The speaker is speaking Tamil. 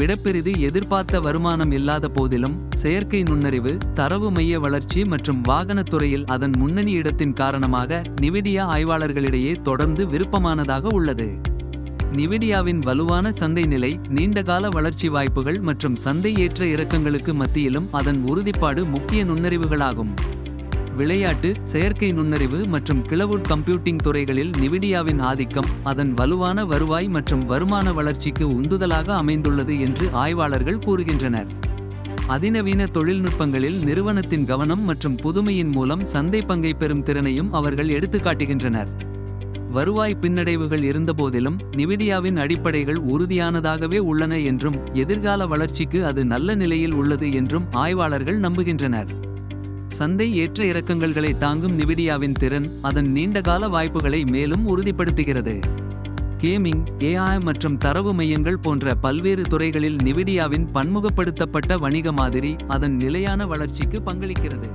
விடப்பெரிது எதிர்பார்த்த வருமானம் இல்லாத போதிலும் செயற்கை நுண்ணறிவு தரவு மைய வளர்ச்சி மற்றும் வாகனத் துறையில் அதன் முன்னணி இடத்தின் காரணமாக நிவிடியா ஆய்வாளர்களிடையே தொடர்ந்து விருப்பமானதாக உள்ளது. நிவிடியாவின் வலுவான சந்தை நிலை நீண்டகால வளர்ச்சி வாய்ப்புகள் மற்றும் சந்தை ஏற்ற இறக்கங்களுக்கு மத்தியிலும் அதன் உறுதிப்பாடு முக்கிய நுண்ணறிவுகளாகும். விளையாட்டு செயற்கை நுண்ணறிவு மற்றும் கிளவுட் கம்ப்யூட்டிங் துறைகளில் நிவிடியாவின் ஆதிக்கம் அதன் வலுவான வருவாய் மற்றும் வருமான வளர்ச்சிக்கு உந்துதலாக அமைந்துள்ளது என்று ஆய்வாளர்கள் கூறுகின்றனர். அதிநவீன தொழில்நுட்பங்களில் நிறுவனத்தின் கவனம் மற்றும் புதுமையின் மூலம் சந்தை பங்கை பெறும் திறனையும் அவர்கள் எடுத்துக்காட்டுகின்றனர் வருவாய் பின்னடைவுகள் இருந்தபோதிலும் நிவிடியாவின் அடிப்படைகள் உறுதியானதாகவே உள்ளன என்றும் எதிர்கால வளர்ச்சிக்கு அது நல்ல நிலையில் உள்ளது என்றும் ஆய்வாளர்கள் நம்புகின்றனர். சந்தை ஏற்ற இறக்கங்கள்களை தாங்கும் நிவிடியாவின் திறன் அதன் நீண்டகால வாய்ப்புகளை மேலும் உறுதிப்படுத்துகிறது. கேமிங் ஏஐ மற்றும் தரவு மையங்கள் போன்ற பல்வேறு துறைகளில் நிவிடியாவின் பன்முகப்படுத்தப்பட்ட வணிக மாதிரி அதன் நிலையான வளர்ச்சிக்கு பங்களிக்கிறது.